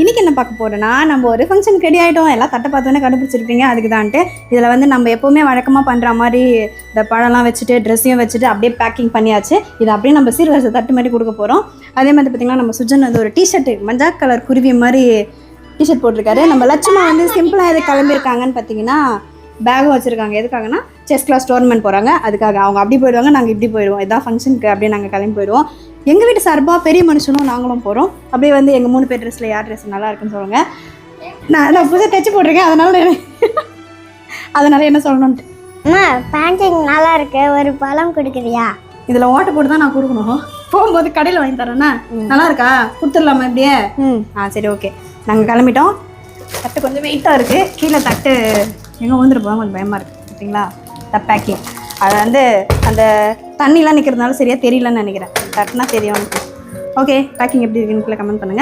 இன்றைக்கி என்ன பார்க்க போகிறேன்னா நம்ம ஒரு ஃபங்க்ஷனுக்கு ரெடி ஆகிட்டோம் எல்லாம் தட்டை பார்த்தோன்னே கண்டுபிடிச்சிருப்பீங்க. அதுக்கு தான்ட்டு இதில் வந்து நம்ம எப்போவுமே வழக்கமாக பண்ணுற மாதிரி இந்த பழம்லாம் வச்சுட்டு ட்ரெஸ்ஸையும் வச்சுட்டு அப்படியே பேக்கிங் பண்ணியாச்சு. இது அப்படியே நம்ம சீர்வரிசை தட்டு மாதிரி கொடுக்க போகிறோம் அதே மாதிரி பார்த்திங்கன்னா நம்ம சுஜன் வந்து ஒரு டிஷர்ட்டு மஞ்சா கலர் குருவி மாதிரி டிஷர்ட் போட்டிருக்காரு. நம்ம லட்சுமா வந்து சிம்பிளாக எது கிளம்பியிருக்காங்கன்னு பார்த்தீங்கன்னா பேகும் வச்சுருக்காங்க. எதுக்காகனா செஸ் கிளாஸ் டோர்னமெண்ட் போகிறாங்க அதுக்காக அவங்க அப்படி போயிடுவாங்க நாங்கள் இப்படி போயிடுவோம். இதான் ஃபங்க்ஷனுக்கு அப்படியே நாங்கள் கிளம்பி போயிடுவோம். எங்கள் வீட்டு சார்பாக பெரிய மனுஷனும் நாங்களும் போகிறோம் அப்படியே வந்து எங்கள் மூணு பேர் ட்ரெஸ்ஸில் யார் ட்ரெஸ் நல்லா இருக்குன்னு சொல்லுங்க. நான் நான் புதுசாக தைச்சு போட்டிருக்கேன் அதனால அதனால என்ன சொல்லணும்ட்டு அம்மா பேண்டிங் நல்லா இருக்கு ஒரு பழம் கொடுக்குறியா? இதில் ஓட்டை போட்டு தான் நான் கொடுக்கணும். போகும்போது கடையில் வாங்கி தரேன்னா நல்லா இருக்கா? கொடுத்துடலாமா இப்படியே? ம். ஆ சரி ஓகே நாங்கள் கிளம்பிட்டோம். தட்டு கொஞ்சம் வெயிட்டாக இருக்குது கீழே தட்டு எங்கே வந்துட்டு போக கொஞ்சம் பயமாக இருக்குது பார்த்தீங்களா தட் பேக்கிங் அது வந்து அந்த தண்ணிலாம் நிற்கிறதுனால சரியாக தெரியலன்னு நினைக்கிறேன். தட்டுனா தெரியும். ஓகே பேக்கிங் எப்படி இருக்குன்னு கமெண்ட் பண்ணுங்கள்